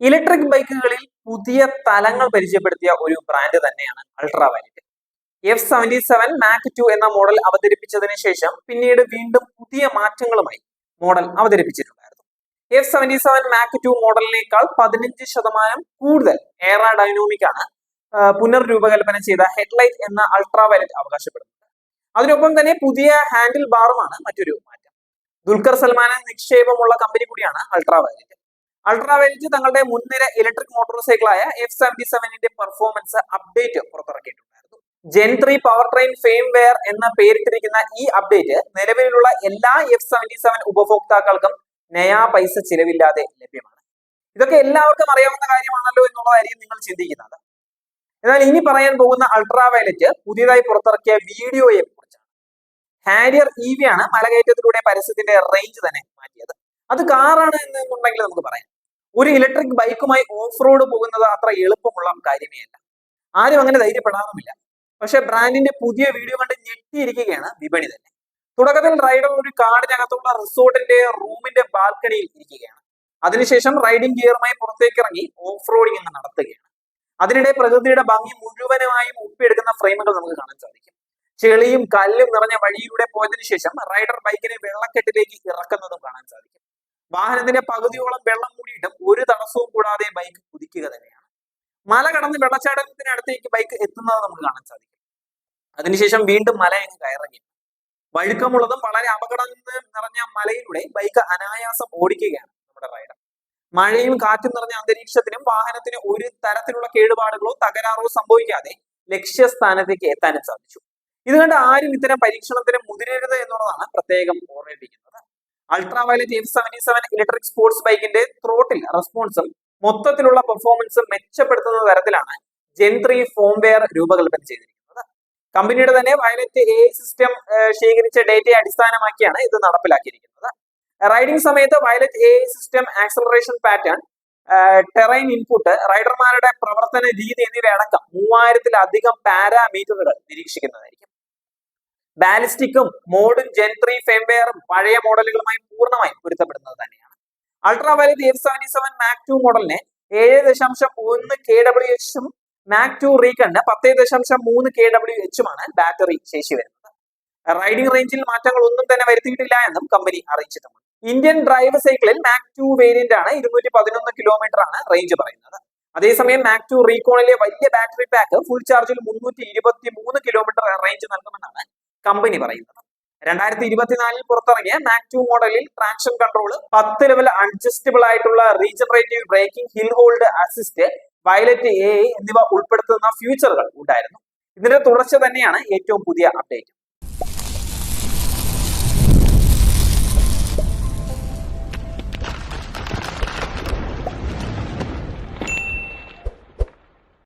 Electric ബൈക്കുകളിൽ പുതിയ തലങ്ങൾ പരിചയപ്പെടുത്തിയ ഒരു ബ്രാൻഡ് തന്നെയാണ് Ultraviolette F seventy seven Mach two എന്ന മോഡൽ അവതരിപ്പിച്ചതിന് ശേഷം പിന്നീട് വീണ്ടും പുതിയ മാറ്റങ്ങളുമായി model അവതരിപ്പിച്ചിട്ടുണ്ടായിരുന്നു. F seventy seven Mach two മോഡലിനേക്കാൾ പതിനഞ്ച് ശതമാനം കൂടുതൽ എയറാ ഡൈനോമിക് ആണ് പുനർരൂപകൽപ്പന ചെയ്ത ഹെഡ്ലൈറ്റ് എന്ന അൾട്രാ വാലറ്റ് അവകാശപ്പെടുന്നത്. അതിനൊപ്പം തന്നെ പുതിയ ഹാൻഡിൽ ബാറുമാണ് മറ്റൊരു മാറ്റം. ദുൽഖർ സൽമാന് നിക്ഷേപമുള്ള കമ്പനി കൂടിയാണ് അൾട്രാ വയലറ്റ് അൾട്രാ വയലറ്റ് തങ്ങളുടെ മുൻനിര ഇലക്ട്രിക് മോട്ടോർ സൈക്കിളായ എഫ് സെവന്റി സെവനിന്റെ പെർഫോമൻസ് അപ്ഡേറ്റ് പുറത്തിറക്കിയിട്ടുണ്ടായിരുന്നു. Gen three power train firmware എന്ന പേരിട്ടിരിക്കുന്ന ഈ അപ്ഡേറ്റ് നിലവിലുള്ള എല്ലാ എഫ് സെവന്റി സെവൻ ഉപഭോക്താക്കൾക്കും നയാ പൈസ ചിലവില്ലാതെ ലഭ്യമാണ്. ഇതൊക്കെ എല്ലാവർക്കും അറിയാവുന്ന കാര്യമാണല്ലോ എന്നുള്ളതായിരിക്കും നിങ്ങൾ ചിന്തിക്കുന്നത്. എന്നാൽ ഇനി പറയാൻ പോകുന്ന അൾട്രാവയലറ്റ് പുതിയതായി പുറത്തിറക്കിയ വീഡിയോയെ കുറിച്ചാണ്. ഹാരിയർ ഇ വി ആണ് മലകയറ്റത്തിലൂടെ പരസ്യത്തിന്റെ റേഞ്ച് തന്നെ മാറ്റിയത്. അത് കാറാണ് എന്നുണ്ടെങ്കിൽ നമുക്ക് പറയാം. ഒരു ഇലക്ട്രിക് ബൈക്കുമായി ഓഫ് റോഡ് പോകുന്നത് അത്ര എളുപ്പമുള്ള കാര്യമേ അല്ല. ആരും അങ്ങനെ ധൈര്യപ്പെടാറുമില്ല. പക്ഷെ ബ്രാൻഡിന്റെ പുതിയ വീഡിയോ കണ്ട് ഞെട്ടിയിരിക്കുകയാണ് വിപണി തന്നെ. തുടക്കത്തിൽ റൈഡർ ഒരു കാടിനകത്തുള്ള റിസോർട്ടിന്റെ റൂമിന്റെ ബാൽക്കണിയിൽ ഇരിക്കുകയാണ്. അതിനുശേഷം റൈഡിംഗ് ഗിയറുമായി പുറത്തേക്ക് ഇറങ്ങി ഓഫ് റോഡിംഗ് എന്ന് നടത്തുകയാണ്. അതിനിടെ പ്രകൃതിയുടെ ഭംഗി മുഴുവനുമായും ഒപ്പിയെടുക്കുന്ന ഫ്രെയിമുകൾ നമുക്ക് കാണാൻ സാധിക്കും. ചെളിയും കല്ലും നിറഞ്ഞ വഴിയിലൂടെ പോയതിനു ശേഷം റൈഡർ ബൈക്കിനെ വെള്ളക്കെട്ടിലേക്ക് ഇറക്കുന്നതും കാണാൻ സാധിക്കും. വാഹനത്തിന്റെ പകുതിയോളം വെള്ളം ഒരു തടസ്സവും കൂടാതെ ബൈക്ക് കുതിക്കുക തന്നെയാണ് മല കടന്ന് വെള്ളച്ചാട്ടത്തിനടുത്തേക്ക് ബൈക്ക് എത്തുന്നത് നമുക്ക് കാണാൻ സാധിക്കും. അതിനുശേഷം വീണ്ടും മല അങ്ങ് കയറങ്ങി വഴുക്കമുള്ളതും വളരെ അപകടം നിറഞ്ഞ മലയിലൂടെ ബൈക്ക് അനായാസം ഓടിക്കുകയാണ് നമ്മുടെ റൈഡർ മഴയും കാറ്റും നിറഞ്ഞ അന്തരീക്ഷത്തിനും വാഹനത്തിന് ഒരു തരത്തിലുള്ള കേടുപാടുകളോ തകരാറോ സംഭവിക്കാതെ ലക്ഷ്യസ്ഥാനത്തേക്ക് എത്താനും സാധിച്ചു. ഇത് കണ്ട് ആരും ഇത്തരം പരീക്ഷണത്തിന് മുതിരരുത് എന്നുള്ളതാണ് പ്രത്യേകം ഓർമ്മിപ്പിക്കുന്നത്. Ultra violet F seventy seven electric sports ബൈക്കിന്റെ ത്രോട്ടിൽ റെസ്പോൺസും മൊത്തത്തിലുള്ള പെർഫോമൻസും മെച്ചപ്പെടുത്തുന്ന തരത്തിലാണ് ജെൻത്രി ഫോംവെയർ രൂപകൽപ്പന ചെയ്തിരിക്കുന്നത്. കമ്പനിയുടെ തന്നെ വയലറ്റ് എ സിസ്റ്റം ശേഖരിച്ച ഡേറ്റയെ അടിസ്ഥാനമാക്കിയാണ് ഇത് നടപ്പിലാക്കിയിരിക്കുന്നത്. റൈഡിംഗ് സമയത്ത് violet A system acceleration pattern terrain input റൈഡർമാരുടെ പ്രവർത്തന രീതി എന്നിവയടക്കം മൂവായിരത്തിലധികം പാരാമീറ്ററുകൾ നിരീക്ഷിക്കുന്നതായിരിക്കും. ബാലിസ്റ്റിക്കും മോഡും ജെൻട്രി ത്രീ ഫെംവെയറും പഴയ മോഡലുകളുമായി പൂർണമായി പൊരുത്തപ്പെടുന്നത് തന്നെയാണ്. Ultra violet F seventy seven mach two മോഡലിനെ ഏഴ് ദശാംശം ഒന്ന് കെ ഡബ്ല്യു എച്ചും മാക് ടു റീകണ്ണ് പത്ത് ദശാംശം മൂന്ന് കെ ഡബ്ല്യു എച്ചുമാണ് ബാറ്ററി ശേഷി വരുന്നത്. റൈഡിംഗ് റേഞ്ചിൽ മാറ്റങ്ങൾ ഒന്നും തന്നെ വരുത്തിയിട്ടില്ല എന്നും കമ്പനി അറിയിച്ചിട്ടുണ്ട്. ഇന്ത്യൻ ഡ്രൈവ് സൈക്കിളിൽ മാക് ടു വേരിയന്റ് ആണ് ഇരുന്നൂറ്റി പതിനൊന്ന് കിലോമീറ്റർ ആണ് റേഞ്ച് പറയുന്നത്. അതേസമയം മാക് ടു റീകോണിലെ വലിയ ബാറ്ററി പാക്ക് ഫുൾ ചാർജിൽ മുന്നൂറ്റി ഇരുപത്തി മൂന്ന് കിലോമീറ്റർ റേഞ്ച് നൽകുമെന്നാണ് കമ്പനി പറയുന്നത്. രണ്ടായിരത്തി ഇരുപത്തിനാലിൽ പുറത്തിറങ്ങിയ മാക് ടു മോഡലിൽ ട്രാക്ഷൻ കൺട്രോൾ പത്ത് ലെവൽ അഡ്ജസ്റ്റബിൾ ആയിട്ടുള്ള regenerative braking hill hold assist violet A എന്നിവ ഉൾപ്പെടുത്തുന്ന ഫ്യൂച്ചറുകൾ ഉണ്ടായിരുന്നു. ഇതിന്റെ തുടർച്ച തന്നെയാണ് ഏറ്റവും പുതിയ അപ്ഡേറ്റ്